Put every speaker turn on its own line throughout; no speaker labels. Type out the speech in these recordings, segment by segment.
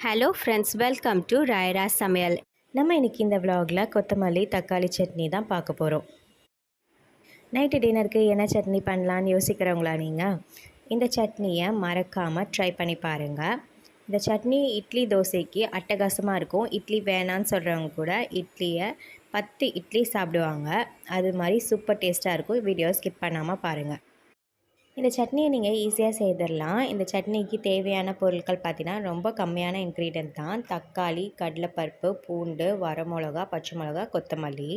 Hello friends welcome to Rayara Samayal
நம்ம இன்றைக்கி இந்த விலாகில் கொத்தமல்லி தக்காளி சட்னி தான் பார்க்க போகிறோம் நைட்டு டின்னருக்கு என்ன சட்னி பண்ணலான்னு யோசிக்கிறவங்களா நீங்கள் இந்த சட்னியை மறக்காமல் ட்ரை பண்ணி பாருங்கள் இந்த சட்னி இட்லி தோசைக்கு அட்டகாசமாக இருக்கும். இட்லி வேணான்னு சொல்கிறவங்க கூட இட்லியை பத்து இட்லி சாப்பிடுவாங்க. அது மாதிரி சூப்பர் டேஸ்ட்டாக இருக்கும். வீடியோ ஸ்கிப் பண்ணாமல் பாருங்கள் இந்த சட்னியை நீங்கள் ஈஸியாக செய்திடலாம். இந்த சட்னிக்கு தேவையான பொருட்கள் பார்த்தீங்கன்னா ரொம்ப கம்மியான இன்க்ரீடியன்ட் தான். தக்காளி கடலைப்பருப்பு பூண்டு வரமிளகா பச்சை மிளகா கொத்தமல்லி.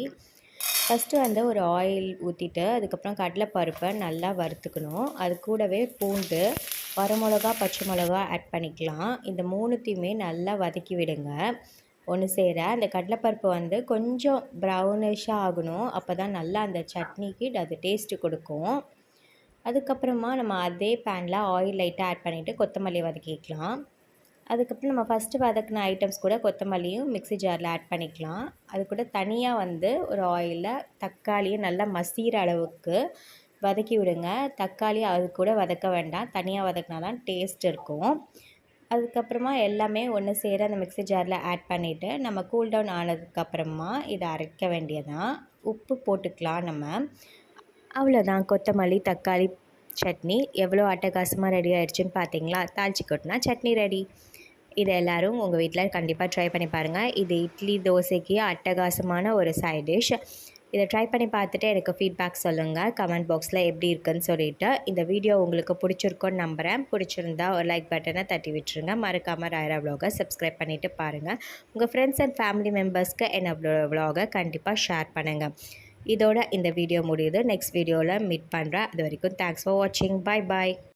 ஃபஸ்ட்டு வந்து ஒரு ஆயில் ஊற்றிட்டு அதுக்கப்புறம் கடலைப்பருப்பை நல்லா வறுத்துக்கணும். அது கூடவே பூண்டு வரமிளகா பச்சை மிளகா ஆட் பண்ணிக்கலாம். இந்த மூணுத்தையுமே நல்லா வதக்கி விடுங்க. ஒன்று சேர அந்த கடலைப்பருப்பு வந்து கொஞ்சம் ப்ரௌனிஷாக ஆகணும். அப்போ தான் நல்லா அந்த சட்னிக்கு அது டேஸ்ட்டு கொடுக்கும். அதுக்கப்புறமா நம்ம அதே பேனில் ஆயில் லைட்டாக ஆட் பண்ணிவிட்டு கொத்தமல்லி வதக்கிக்கலாம். அதுக்கப்புறம் நம்ம ஃபஸ்ட்டு வதக்கின ஐட்டம்ஸ் கூட கொத்தமல்லியும் மிக்ஸி ஜாரில் ஆட் பண்ணிக்கலாம். அது கூட தனியாக வந்து ஒரு ஆயிலில் தக்காளியும் நல்லா மசிகிற அளவுக்கு வதக்கி விடுங்க. தக்காளி அது கூட வதக்க வேண்டாம். தனியாக வதக்கினா தான் டேஸ்ட் இருக்கும். அதுக்கப்புறமா எல்லாமே ஒன்று சேர அந்த மிக்ஸி ஜாரில் ஆட் பண்ணிவிட்டு நம்ம கூல் டவுன் ஆனதுக்கப்புறமா இதை அரைக்க வேண்டியதான் உப்பு போட்டுக்கலாம் நம்ம. அவ்வளோதான் கொத்தமல்லி தக்காளி சட்னி. எவ்வளோ அட்டகாசமாக ரெடி ஆயிடுச்சுன்னு பார்த்தீங்களா தாளிச்சி கொட்டினா சட்னி ரெடி இதை எல்லோரும் உங்கள் வீட்டில் கண்டிப்பாக ட்ரை பண்ணி பாருங்கள் இது இட்லி தோசைக்கு அட்டகாசமான ஒரு சைட் டிஷ் இதை ட்ரை பண்ணி பார்த்துட்டு எனக்கு ஃபீட்பேக் சொல்லுங்கள் கமெண்ட் பாக்ஸில் எப்படி இருக்குன்னு சொல்லிவிட்டு இந்த வீடியோ உங்களுக்கு பிடிச்சிருக்கோன்னு நம்புகிறேன் பிடிச்சிருந்தா ஒரு லைக் பட்டனை தட்டி விட்டுருங்க. மறக்காமல் ராயரா vlog-அ சப்ஸ்கிரைப் பண்ணிவிட்டு பாருங்கள் உங்கள் ஃப்ரெண்ட்ஸ் அண்ட் ஃபேமிலி மெம்பர்ஸ்க்கு என்ன vlog-அ கண்டிப்பாக ஷேர் பண்ணுங்கள் இதோட இந்த வீடியோ முடியுது. நெக்ஸ்ட் வீடியோவில் மீட் பண்ணுறேன் அது வரைக்கும் தேங்க்ஸ் ஃபார் வாட்சிங் பை பாய்